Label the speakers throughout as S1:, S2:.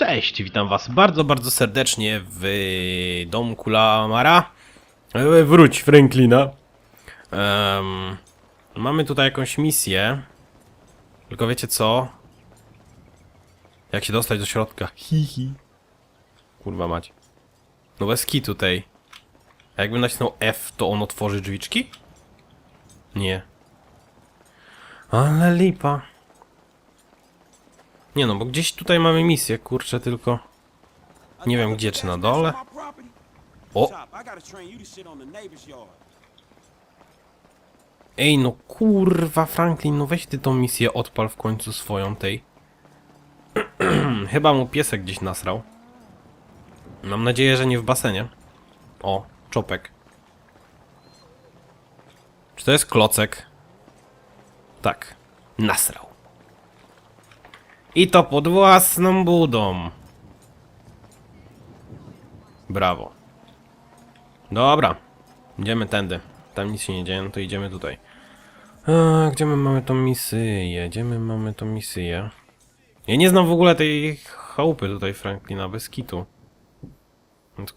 S1: Cześć, witam was bardzo, bardzo serdecznie w domku Lamara. E, Wróć, Franklina. Em, mamy tutaj jakąś misję. Tylko wiecie co? Jak się dostać do środka? Hihi. Kurwa mać. No bez key tutaj. A jakbym nacisnął F, to on otworzy drzwiczki? Nie. Ale lipa. Nie no, bo gdzieś tutaj mamy misję, kurczę, tylko... Nie wiem gdzie, czy na dole? O! Ej, no kurwa, Franklin, no weź ty tą misję odpal w końcu swoją tej. Chyba mu piesek gdzieś nasrał. Mam nadzieję, że nie w basenie. O, czopek. Czy to jest klocek? Tak, nasrał. I to pod własną budą. Brawo. Dobra. Idziemy tędy. Tam nic się nie dzieje, no to idziemy tutaj. A, gdzie my mamy tą misję? Gdzie my mamy tą misję? Ja nie znam w ogóle tej chałupy tutaj Franklina, bez kitu.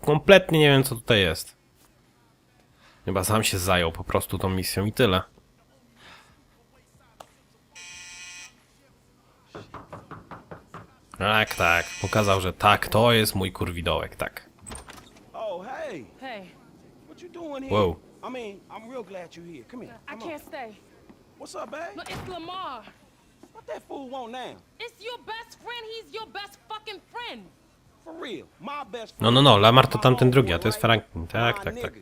S1: Kompletnie nie wiem co tutaj jest. Chyba sam się zajął po prostu tą misją i tyle. Tak, tak. Pokazał, że tak, to jest mój kurwidołek, tak.
S2: Oh, hey,
S3: Hey,
S2: what you doing here?
S1: Whoa.
S2: I mean, I'm real glad you're here. Come here.
S3: I
S2: Come on.
S3: can't stay.
S2: What's up, babe?
S3: No, it's Lamar.
S2: What that fool want now?
S3: It's your best friend. He's your best fucking friend.
S2: For real, my best
S1: No, no, no, Lamar to tamten drugi, a to jest Franklin. Tak, tak, tak.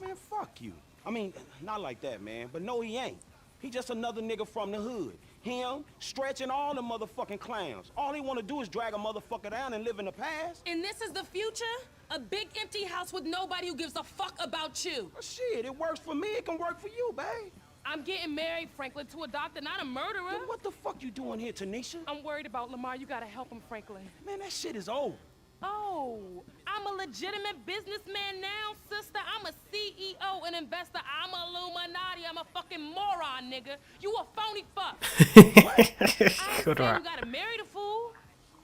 S2: Man, fuck you. I mean, not like that, man. But no, he ain't. He just another nigga from the hood. Him stretching all the motherfucking clowns. All he wanna do is drag a motherfucker down and live in the past.
S3: And this is the future? A big empty house with nobody who gives a fuck about you.
S2: Well, shit, it works for me. It can work for you, babe.
S3: I'm getting married, Franklin, to a doctor, not a murderer.
S2: Then what the fuck you doing here, Tanisha?
S3: I'm worried about Lamar. You gotta help him, Franklin.
S2: Man, that shit is old.
S3: Oh, I'm a legitimate businessman now, sister. I'm a CEO, an investor. I'm a Illuminati. I'm a fucking moron, nigga. You a phony fuck. I ain't saying you gotta marry the fool.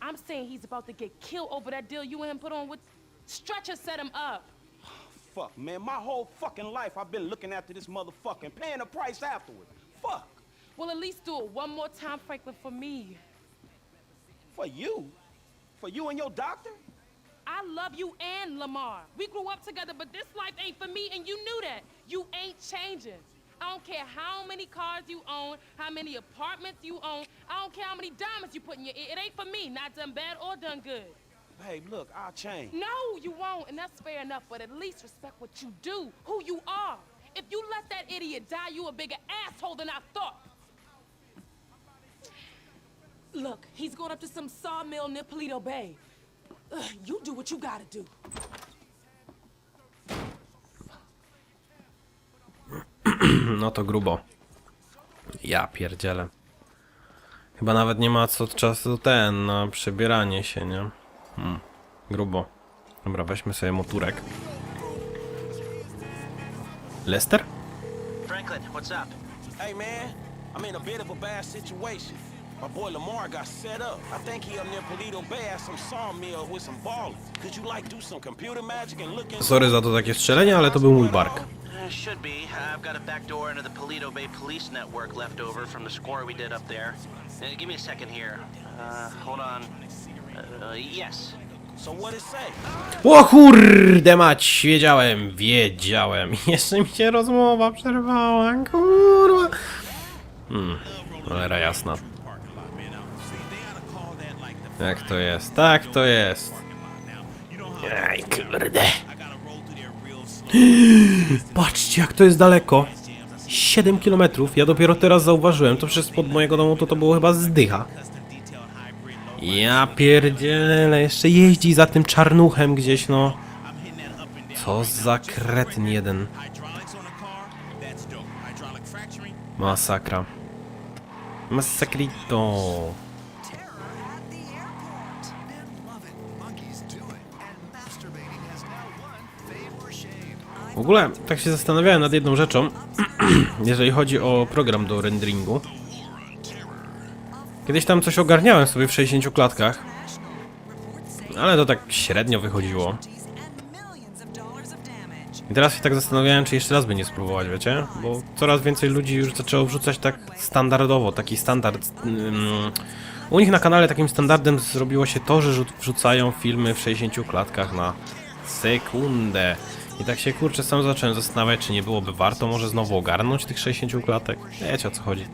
S3: I'm saying he's about to get killed over that deal you and him put on with Stretcher set him up.
S2: Fuck, man, my whole fucking life I've been looking after this motherfucking paying the price afterward. Fuck.
S3: Well, at least do it one more time, Franklin, for me.
S2: For you? For you and your doctor?
S3: I love you and Lamar. We grew up together, but this life ain't for me, and you knew that. You ain't changing. I don't care how many cars you own, how many apartments you own. I don't care how many diamonds you put in your ear. It ain't for me, not done bad or done good.
S2: Babe, look, I'll change.
S3: No, you won't, and that's fair enough, but at least respect what you do, who you are. If you let that idiot die, you a bigger asshole than I thought. Look, he's going up to some sawmill near Polito Bay. Ugh, you do what you gotta do.
S1: No to grubo. Ja pierdzielę. Chyba nawet nie ma co czasu ten na przebieranie się, nie? Hmm. Grubo. Dobra, weźmy sobie moturek. Lester?
S4: Franklin, what's up?
S2: Hey, man, I'm in a bit of a bad situation. My boy Lamar got set up. I think he up near Polito Bay at some sawmill with some ballers. Could you, like, do some computer magic and look into...
S1: Sorry za to takie strzelenie, ale to był mój bark.
S4: Uh, should be. I've got a back door into the Polito Bay Police Network left over from the score we did up there. Uh, give me a second here. Uh, hold on. Uh, yes.
S2: So what it say?
S1: O kurde mać, wiedziałem, wiedziałem. Jeszcze mi się rozmowa przerwała, kurwa. Hmm, cholera jasna. Jak to jest? Tak to jest. Aj, kurde. Patrzcie, jak to jest daleko. 7 km. Ja dopiero teraz zauważyłem. To przez pod mojego domu to to było chyba zdycha. Ja pierdzielę, jeszcze jeździ za tym czarnuchem gdzieś, no. Co za kretyn jeden. Masakra. Masakrito. W ogóle tak się zastanawiałem nad jedną rzeczą, jeżeli chodzi o program do renderingu. Kiedyś tam coś ogarniałem sobie w 60 klatkach. Ale to tak średnio wychodziło. I teraz się tak zastanawiałem, czy jeszcze raz by nie spróbować, wiecie? Bo coraz więcej ludzi już zaczęło wrzucać tak standardowo, taki standard. mm, u nich na kanale takim standardem zrobiło się to, że rzu- wrzucają filmy w 60 klatkach na sekundę. I tak się kurczę sam zacząłem zastanawiać, czy nie byłoby warto może znowu ogarnąć tych 60 klatek. Wiecie o co chodzi.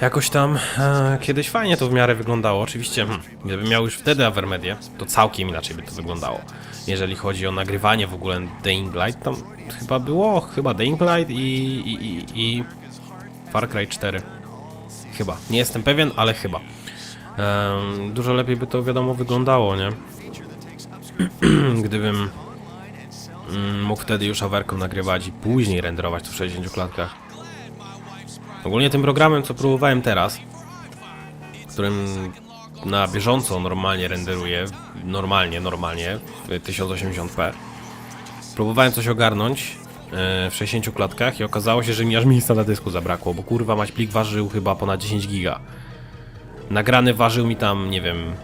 S1: Jakoś tam e, kiedyś fajnie to w miarę wyglądało. Oczywiście, hmm, gdybym miał już wtedy Avermedię, to całkiem inaczej by to wyglądało. Jeżeli chodzi o nagrywanie w ogóle Dying Light, tam chyba było, chyba Dying Light i, i, i, i Far Cry 4. Chyba. Nie jestem pewien, ale chyba. Em, dużo lepiej by to wiadomo wyglądało, nie? Gdybym mógł wtedy już awerką nagrywać i później renderować to w 60 klatkach. Ogólnie tym programem, co próbowałem teraz, którym na bieżąco normalnie renderuję, normalnie, normalnie, w 1080p, próbowałem coś ogarnąć e, w 60 klatkach i okazało się, że mi aż miejsca na dysku zabrakło, bo kurwa mać plik ważył chyba ponad 10 giga. Nagrany ważył mi tam, nie wiem,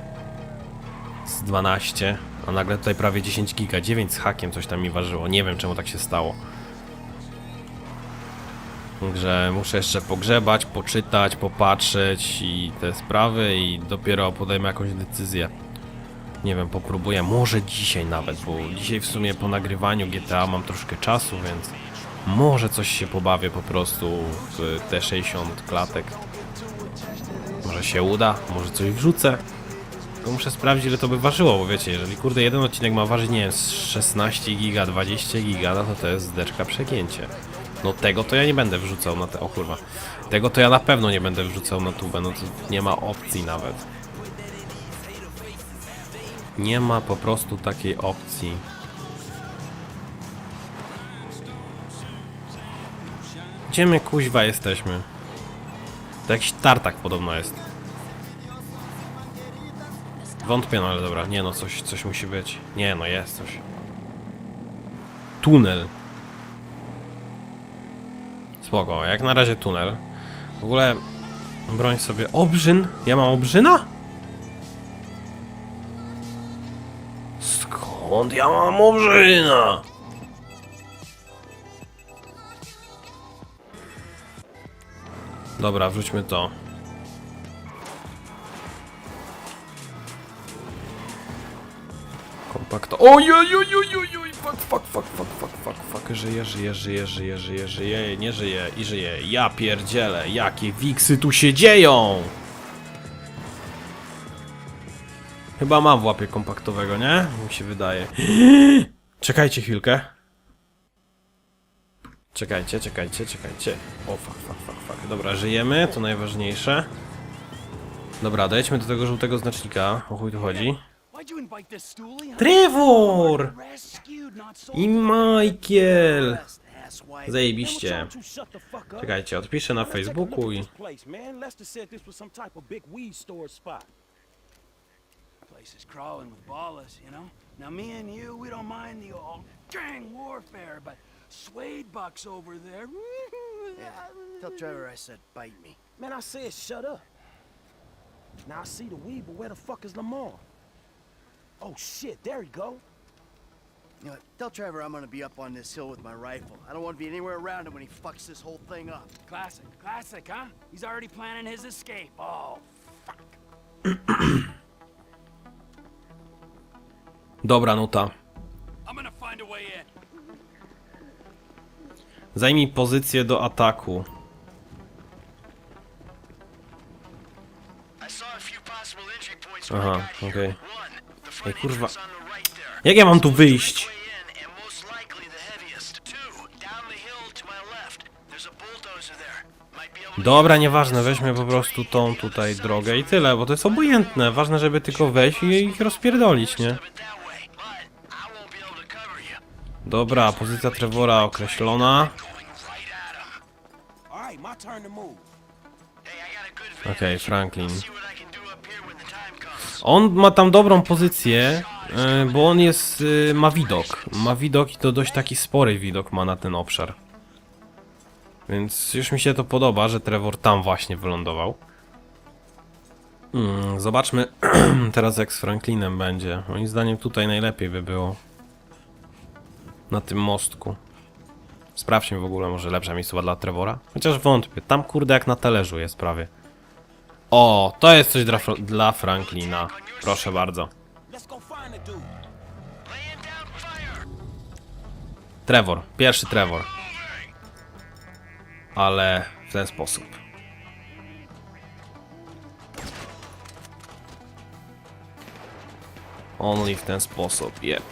S1: z 12, a nagle tutaj prawie 10 giga, 9 z hakiem coś tam mi ważyło, nie wiem czemu tak się stało. Także muszę jeszcze pogrzebać, poczytać, popatrzeć i te sprawy i dopiero podejmę jakąś decyzję. Nie wiem, popróbuję, może dzisiaj nawet, bo dzisiaj w sumie po nagrywaniu GTA mam troszkę czasu, więc może coś się pobawię po prostu w te 60 klatek. Może się uda, może coś wrzucę. Tylko muszę sprawdzić ile to by ważyło, bo wiecie, jeżeli kurde jeden odcinek ma ważyć, nie wiem, z 16 giga, 20 giga, no to to jest zdeczka przegięcie. No tego to ja nie będę wrzucał na te... O kurwa. Tego to ja na pewno nie będę wrzucał na tubę, no to nie ma opcji nawet. Nie ma po prostu takiej opcji. Gdzie my kuźwa jesteśmy? To jakiś tartak podobno jest. Wątpię, no ale dobra. Nie no, coś, coś musi być. Nie no, jest coś. Tunel. Spoko, jak na razie tunel. W ogóle broń sobie obrzyn. Ja mam obrzyna? Skąd ja mam obrzyna? Dobra, wrzućmy to. Kompakto. Oj, oj, oj, oj, oj, oj, fuck, fuck, fuck, fuck, fuck, fuck, fuck, żyje, żyje, żyje, żyje, żyje, żyje, nie żyje i żyje. Ja pierdzielę, jakie wiksy tu się dzieją! Chyba mam w łapie kompaktowego, nie? Mi się wydaje. Czekajcie chwilkę. Czekajcie, czekajcie, czekajcie. O, fuck, fuck, fuck, fuck. Dobra, żyjemy, to najważniejsze. Dobra, dojedźmy do tego żółtego znacznika. O chuj tu chodzi.
S2: Why'd you invite this stoolie? huh?
S1: Trevor!
S2: Rescued, not sold.
S1: I Michael!
S2: Asswipe.
S1: Zajebiście.
S2: Man, what y'all two shut the fuck up?
S1: Czekajcie, odpiszę na
S2: Let's take a look
S1: Facebooku
S2: at
S1: i...
S2: this place, man. Lester said this was some type of big weed store spot.
S5: Place is crawling with ballers, you know? Now, me and you, we don't mind the old gang warfare, but Suede Buck's over there.
S6: Tell Trevor I said bite me.
S2: Man, I said shut up. Now I see the weed, but where the fuck is Lamar? Oh shit, there he go.
S6: You know, tell Trevor I'm gonna be up on this hill with my rifle. I don't want to be anywhere around him when he fucks this whole thing up.
S5: Classic, classic, huh? He's already planning his escape. Oh,
S1: Dobra nuta.
S5: I'm gonna find a way in.
S1: Zajmij pozycję do ataku. Aha, okej.
S6: The
S1: Ej kurwa. Jak ja mam tu wyjść? Dobra, nieważne, weźmy po prostu tą tutaj drogę i tyle, bo to jest obojętne. Ważne, żeby tylko wejść i ich rozpierdolić, nie? Dobra, pozycja Trevora określona. Okej, Franklin. On ma tam dobrą pozycję, e, bo on jest, e, ma widok. Ma widok i to dość taki spory widok ma na ten obszar. Więc już mi się to podoba, że Trevor tam właśnie wylądował. Mm, zobaczmy teraz jak z Franklinem będzie. Moim zdaniem tutaj najlepiej by było. Na tym mostku. Sprawdźmy w ogóle, może lepsza miejscowa dla Trevora. Chociaż wątpię. Tam kurde jak na talerzu jest prawie. O, to jest coś dla, dla Franklina. Proszę bardzo. Trevor. Pierwszy Trevor. Ale w ten sposób. Only w ten sposób, yep.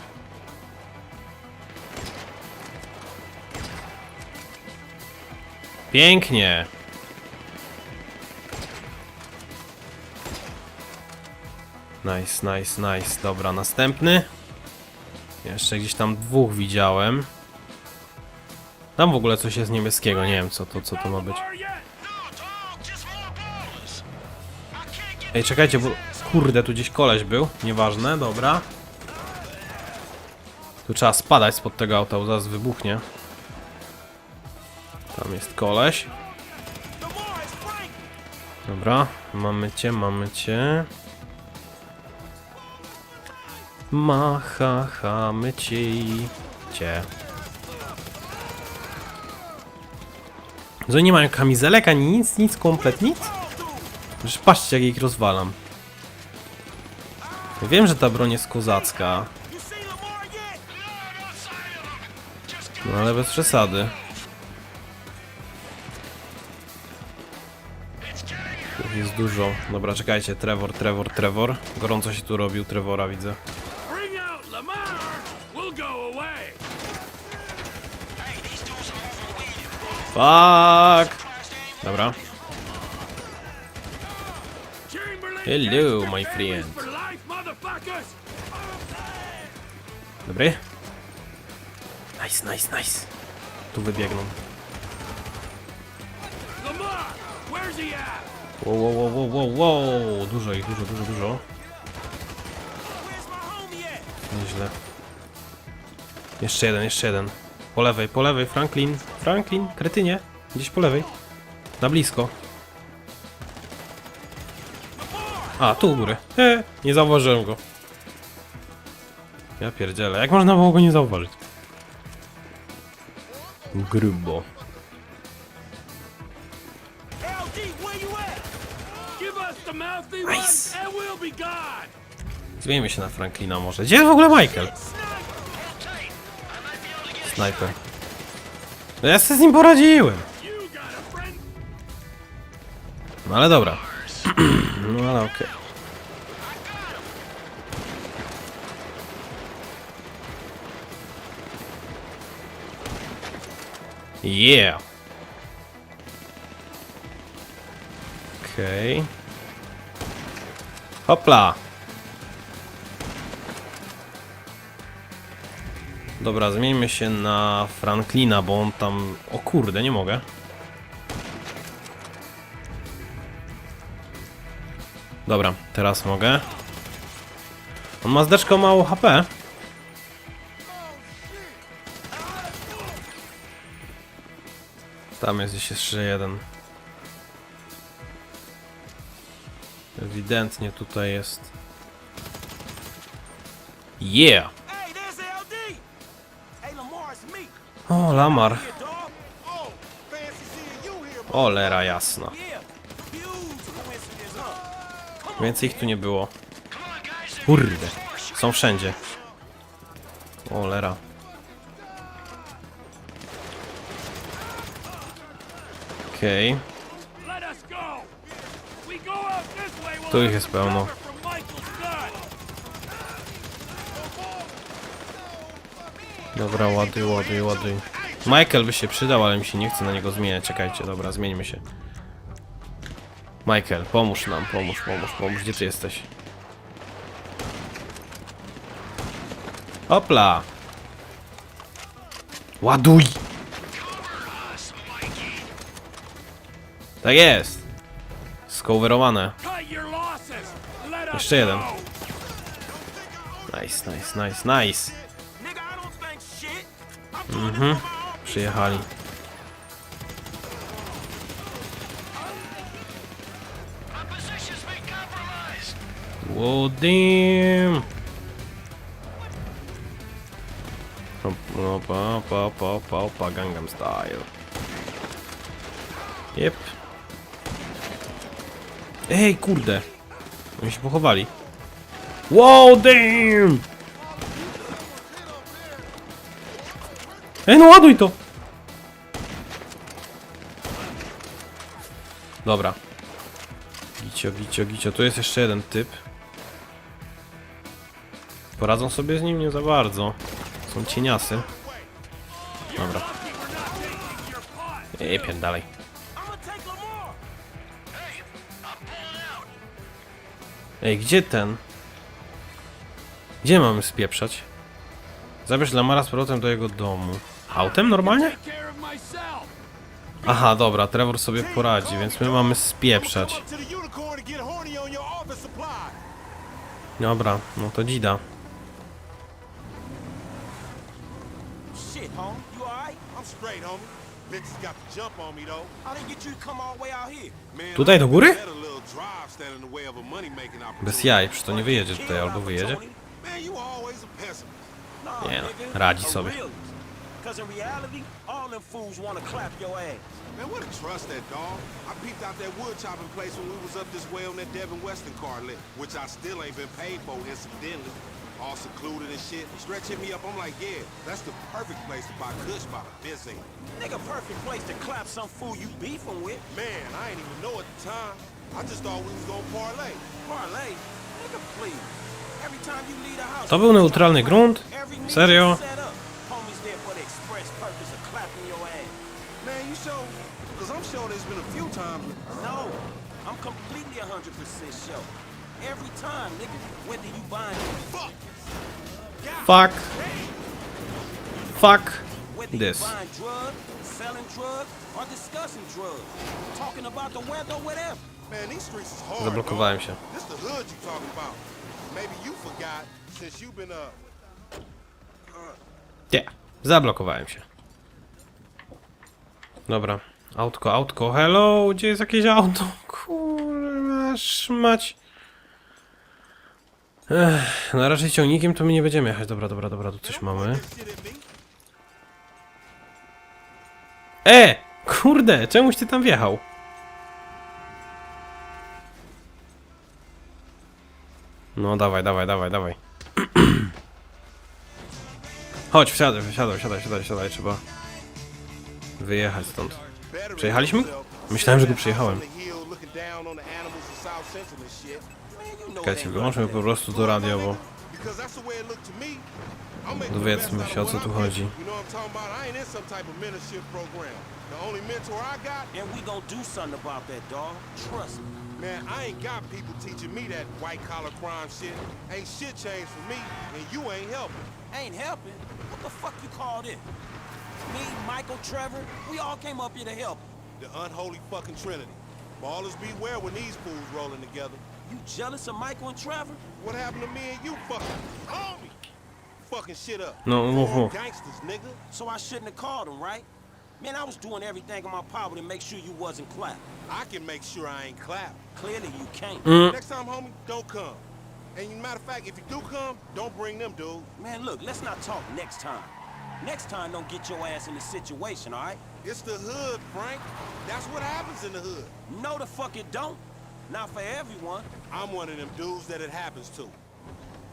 S1: Pięknie. Nice, nice, nice. Dobra, następny. Jeszcze gdzieś tam dwóch widziałem. Tam w ogóle coś jest niebieskiego, nie wiem co to, co to ma być. Ej, czekajcie, bo kurde, tu gdzieś koleś był. Nieważne, dobra. Tu trzeba spadać spod tego auta, bo zaraz wybuchnie. Tam jest koleś. Dobra, mamy cię, mamy cię. Machachamy ci. Cię. Że nie mają kamizelek ani nic, nic, komplet nic? Przecież patrzcie jak ich rozwalam. Wiem, że ta broń jest kozacka, no ale bez przesady. Jest dużo. Dobra, czekajcie, Trevor, Trevor, Trevor. Gorąco się tu robił, Trevora widzę. Fuck! Dobra.
S5: Chamberlain
S1: Hello, my friend. Dobry. Nice, nice, nice. Tu wybiegną. Wow, wow, wow, wow, wow, wow. Dużo ich, dużo, dużo, dużo. Nieźle. Jeszcze jeden, jeszcze jeden. Po lewej, po lewej, Franklin. Franklin, kretynie. Gdzieś po lewej. Na blisko. A, tu u góry. E, nie zauważyłem go. Ja pierdzielę. Jak można było go nie zauważyć? Grubo. Nice. Zmieńmy się na Franklina może. Gdzie jest w ogóle Michael? Snajper. No ja sobie z nim poradziłem. No ale dobra. No ale okej. Yeah. Okej. Hopla. Dobra, zmieńmy się na Franklina, bo on tam... O kurde, nie mogę. Dobra, teraz mogę. On ma zdeczko mało HP. Tam jest jeszcze jeden. Ewidentnie tutaj jest. Yeah!
S2: Here, man.
S1: Olera jasna. Więcej ich tu nie było. Kurde. Są wszędzie. Olera. Okej.
S5: We'll
S1: Tu ich jest pełno. Dobra, ładuj, ładuj, ładuj. Michael by się przydał, ale mi się nie chce na niego zmieniać. Czekajcie, dobra, zmieńmy się. Michael, pomóż nam, pomóż, pomóż, pomóż. Gdzie ty jesteś? Hopla! Ładuj! Tak jest! Skowerowane. Jeszcze jeden. Nice, nice, nice, nice.
S2: Own
S1: Przyjechali. Whoa, damn! Opa, opa, opa, opa, opa, Gangnam Style. Jep. Ej, kurde! Oni się pochowali. Wow, damn! Ej, no ładuj to! Dobra. Gicio, gicio, gicio. Tu jest jeszcze jeden typ. Poradzą sobie z nim nie za bardzo. Są cieniasy. Dobra. Ej, dalej. Ej, gdzie ten? Gdzie mamy spieprzać? Zabierz Lamara z powrotem do jego domu. Autem normalnie? Aha, dobra, Trevor sobie poradzi, więc my mamy spieprzać. Dobra, no to dzida. Tutaj do góry? Bez jaj, przecież to nie wyjedzie tutaj, albo wyjedzie. Nie no, radzi sobie.
S2: Realist. Cause in reality, all them fools wanna clap your ass. Man, what a trust that dog. I peeped out that wood chopping place when we was up this way on that Devin Weston car lit, which I still ain't been paid for incidentally. All secluded and shit. Stretch hit me up, I'm like, yeah, that's the perfect place to buy kush by the busy. Nigga, perfect place to clap some fool you beefing with. Man, I ain't even know at the time. I just thought we was gonna parlay. Parlay? Nigga, please. Every time you leave the house,
S1: To był neutralny grunt?
S2: Every
S1: Serio?
S2: Sure? Because I'm sure there's been a few times. No, I'm completely 100% sure. Every time, nigga, whether you buying fuck,
S1: Fuck. Fuck.
S2: whether
S1: This.
S2: you buying drugs, selling drugs, or discussing drugs, talking about the weather, whatever. Man, these streets is hard.
S1: Zablokowałem
S2: dog.
S1: się.
S2: This the hood you talking about. Maybe you forgot since you've been uh
S1: Nie, zablokowałem się. Dobra, autko, autko, hello, gdzie jest jakieś auto? Kurwa, szmać. Ech, na razie ciągnikiem to my nie będziemy jechać. Dobra, dobra, dobra, tu coś mamy. E! Kurde, czemuś ty tam wjechał? No dawaj, dawaj, dawaj, dawaj. Chodź, wsiadaj, wsiadaj, wsiadaj, wsiadaj, wsiadaj, trzeba wyjechać stąd. Przejechaliśmy? Myślałem, że tu przyjechałem. Czekajcie, wyłączmy po prostu to radio, bo dowiedzmy się o co tu chodzi.
S2: Do. Man, I ain't got people teaching me that white collar crime shit. Ain't shit changed for me, and you ain't helping. Ain't helping? What the fuck you call this? Me, Michael, Trevor, we all came up here to help. The unholy fucking trinity. Ballers beware when these fools rolling together. You jealous of Michael and Trevor? What happened to me and you fucking homie? Fucking shit up.
S1: No, mów,
S2: Four gangsters, nigga. So I shouldn't have called him, right? Man, I was doing everything in my power to make sure you wasn't clapped. I can make sure I ain't clapped. Clearly you can't. Mm. Next time, homie, don't come. And matter of fact, if you do come, don't bring them, dude. Man, look, let's not talk next time. Next time, don't get your ass in the situation, all right? It's the hood, Frank. That's what happens in the hood. No, the fuck it don't. Not for everyone. I'm one of them dudes that it happens to.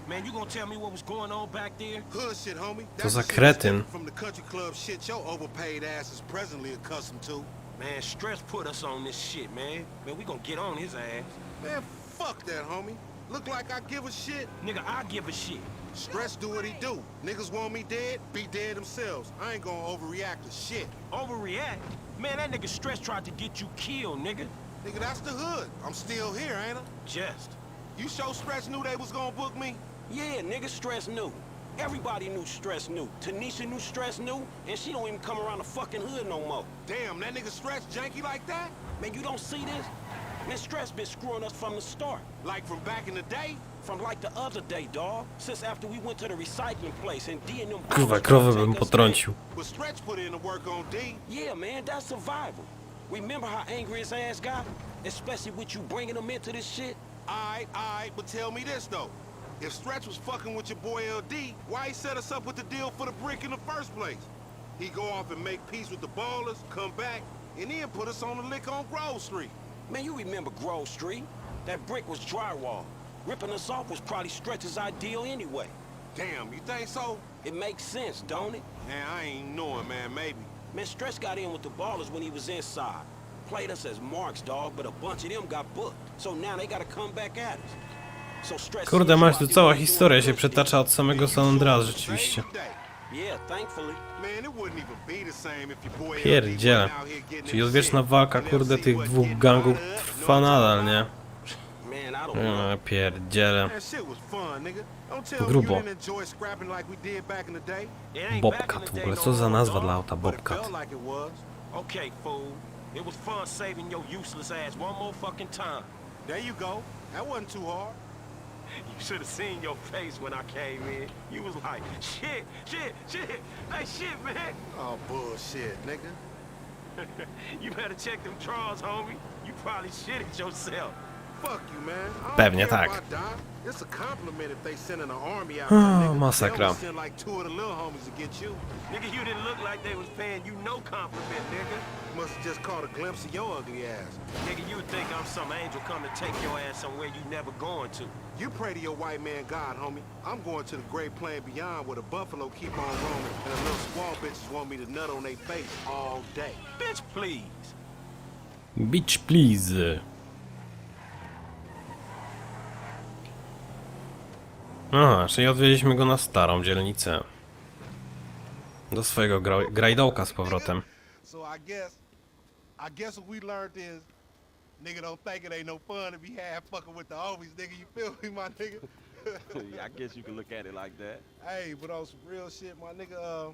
S2: Man, you gonna tell me what was going on back there? Hood shit, homie.
S1: To za kretyn.
S2: From the country club shit your overpaid ass is presently accustomed to. Man, stress put us on this shit, man. Man, we gonna get on his ass. Man, fuck that, homie. Look like I give a shit? Nigga, I give a shit. Stress do what he do. Niggas want me dead, be dead themselves. I ain't gonna overreact to shit. Overreact? Man, that nigga Stress tried to get you killed, nigga. Nigga, that's the hood. I'm still here, ain't I? Just. You sure Stress knew they was gonna book me? Yeah, nigga, Stress knew. Everybody knew Stress knew. Tanisha knew Stress knew, and she don't even come around the fucking hood no more. Damn, that nigga Stress janky like that? Man, you don't see this? Man, Stress been screwing us from the start. Like from back in the day? From like the other day, dawg. Since after we went to the recycling place and D and them...
S1: Kurwa, krowę bym potrącił.
S2: But Stretch put in the work on D. Yeah, man, that's survival. Remember how angry his ass got? Especially with you bringing them into this shit.
S7: Alright, alright, but tell me this though. If Stretch was fucking with your boy LD, why he set us up with the deal for the brick in the first place? He go off and make peace with the ballers, come back, and then put us on the lick on Grove Street.
S2: Man, you remember Grove Street? That brick was drywall. Ripping us off was probably Stretch's ideal anyway.
S7: Damn, you think so?
S2: It makes sense, don't it?
S7: Man, I ain't knowing, man, maybe.
S2: Man, Stretch got in with the ballers when he was inside. Played us as marks, dog, but a bunch of them got booked. So now they gotta come back at us. So Stretch
S1: Kurde, masz tu cała historia się przetacza od samego San Andreas rzeczywiście.
S7: Same day.
S2: shit. Yeah, thankfully.
S7: Man, it wouldn't even be the same if your boy
S1: Pierdziele. Czyli odwieczna walka, kurde, tych dwóch gangów trwa nadal, nie?
S2: Don't
S7: tell me
S1: Grubo. Bobcat w ogóle,
S2: no
S1: co za nazwa dla auta Bobcat?
S7: it was.
S2: Fun saving your useless ass one more fucking time.
S7: There you go. That wasn't too hard.
S2: You should have seen your face when I came in. You was like, shit, shit, shit. Hey, shit, man.
S7: Oh, bullshit, nigga.
S2: You better check them drawers, homie. You probably shit it yourself.
S7: Fuck you, man. I don't
S1: Pewnie
S7: care
S1: tak.
S7: about Doc. It's a compliment if they sending an army out.
S1: Ah,
S7: there, nigga.
S1: masakra.
S7: They only send like two of the little homies to get you.
S2: Nigga, you didn't look like they was paying you no compliment, nigga.
S7: Must have just caught a glimpse of your ugly ass.
S2: Nigga, you would think I'm some angel coming to take your ass somewhere you never going to.
S7: You pray to your white man God, homie. I'm going to the great plain beyond where the buffalo keep on roaming and the little squaw bitches want me to nut on their face all day.
S2: Bitch, please.
S1: Beach please. Aha, czyli odwiedziliśmy go na starą dzielnicę. Do swojego gra grajdołka z powrotem.
S7: So I guess, I guess what we learned is, nigga don't think it ain't no fun to be half fucking with the homies, nigga. You feel me, my nigga?
S2: yeah, I guess you can look at it like that.
S7: hey, but on some real shit, my nigga, uh,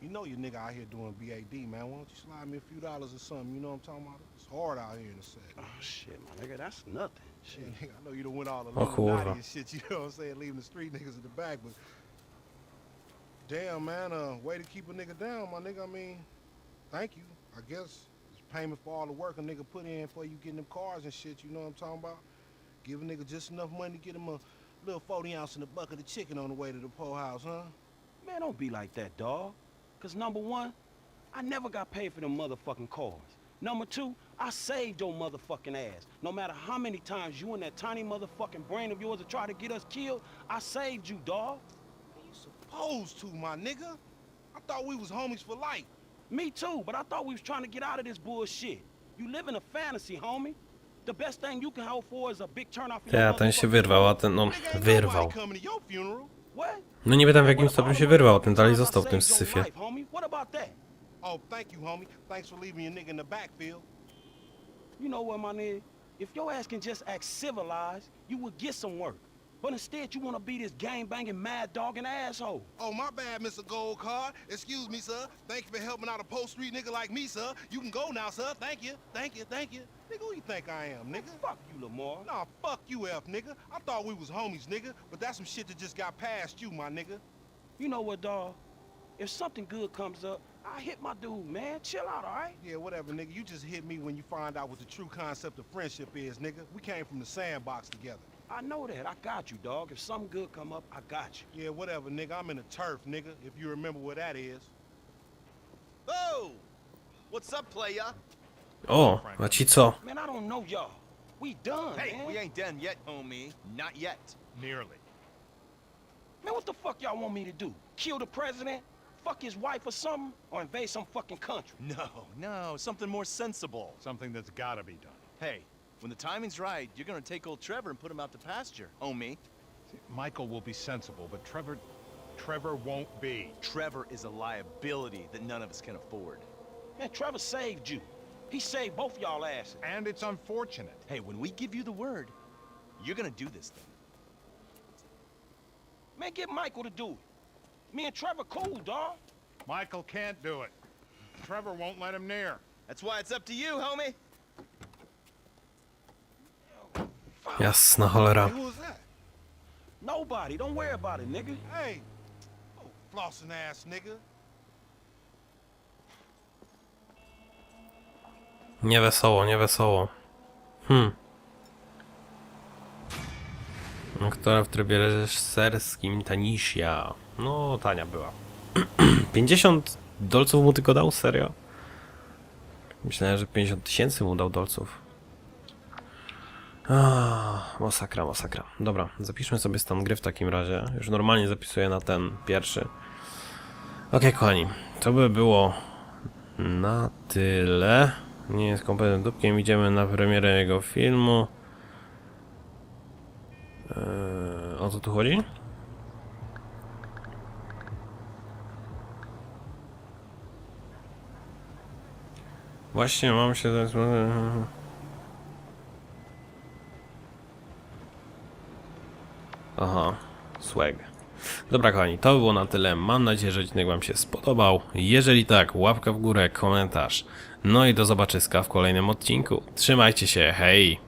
S7: you know your nigga out here doing BAD, man. Why don't you slide me a few dollars or something? You know what I'm talking about? It's hard out here in the city.
S2: Oh, shit, my nigga, that's nothing.
S7: Shit, nigga, I know you done went all the. Illuminati and shit, you know what I'm saying? Leaving the street niggas in the back, but damn, man, uh, way to keep a nigga down, my nigga. I mean, thank you. I guess it's payment for all the work a nigga put in for you getting them cars and shit, you know what I'm talking about? Give a nigga just enough money to get him a little 40 ounce in a bucket of chicken on the way to the po house, huh?
S2: Man, don't be like that, dog. Cause number one, I never got paid for them motherfucking cars. Number two, I saved your motherfucking ass. No matter how many times you and that tiny motherfucking brain of yours have tried to get us killed, I saved you, dog.
S7: You supposed to, my nigga. I thought we was homies for life.
S2: Me too, but I thought we was trying to get out of this bullshit. You live in a fantasy, homie. The best thing you can hope for is a big turnout for
S1: Ja, ten się wyrwał, a ten, no, wyrwał.
S7: nobody coming to your funeral.
S2: What?
S1: No nie wiem w jakim
S2: What
S1: stopniu się wyrwał,
S2: the
S1: ten dalej został w tym
S2: saved
S1: syfie.
S2: What about that?
S7: Oh, thank you, homie. Thanks for leaving your nigga in the backfield.
S2: You know what, my nigga? If your ass can just act civilized, you would get some work. But instead, you want to be this gang-banging, mad-dogging asshole.
S7: Oh, my bad, Mr. Gold Card. Excuse me, sir. Thank you for helping out a post street nigga like me, sir. You can go now, sir. Thank you. Thank you. Thank you. Nigga, who you think I am, nigga?
S2: Fuck you, Lamar.
S7: Nah, fuck you, F, nigga. I thought we was homies, nigga. But that's some shit that just got past you, my nigga.
S2: You know what, dawg? If something good comes up, I hit my dude, man. Chill out, all right?
S7: Yeah, whatever, nigga. You just hit me when you find out what the true concept of friendship is, nigga. We came from the sandbox together.
S2: I know that. I got you, dog. If something good come up, I got you.
S7: Yeah, whatever, nigga. I'm in the turf, nigga, if you remember where that is.
S6: Oh! What's up, playa?
S1: O, a ci co?
S2: Man, I don't know y'all. We done,
S6: Hey,
S2: man.
S6: we ain't done yet, homie. Not yet.
S8: Nearly.
S2: Man, what the fuck y'all want me to do? Kill the president? Fuck his wife or something? Or invade some fucking country?
S6: No, no, something more sensible.
S8: Something that's gotta be done.
S6: Hey, when the timing's right, you're gonna take old Trevor and put him out to pasture, oh, homie.
S8: Michael will be sensible, but Trevor. Trevor won't be.
S6: Trevor is a liability that none of us can afford.
S2: Man, Trevor saved you. He saved both y'all asses.
S8: And it's unfortunate.
S6: Hey, when we give you the word, you're gonna do this thing.
S2: Man, get Michael to do it. Me and Trevor cool, dawg.
S8: Michael can't do it. Trevor won't let him near.
S6: That's why it's up to you, homie.
S1: Jasna cholera.
S7: Hey, who was that?
S2: Nobody. Don't worry about it, nigga.
S7: Hey. Oh, flossing ass nigga.
S1: Nie wesoło, nie wesoło. Hmm. Aktora w trybie reżyserskim Tanisha. No, tania była. 50 dolców mu tylko dał? Serio? Myślałem, że 50 tysięcy mu dał dolców. Ah, masakra, masakra. Dobra, zapiszmy sobie stan gry w takim razie. Już normalnie zapisuję na ten pierwszy. Okej, kochani, to by było na tyle. Nie jest kompletnym dupkiem. Idziemy na premierę jego filmu. Eee, o co tu chodzi? Właśnie mam się... Aha, swag. Dobra kochani, to było na tyle. Mam nadzieję, że odcinek wam się spodobał. Jeżeli tak, łapka w górę, komentarz. No i do zobaczyska w kolejnym odcinku. Trzymajcie się, hej!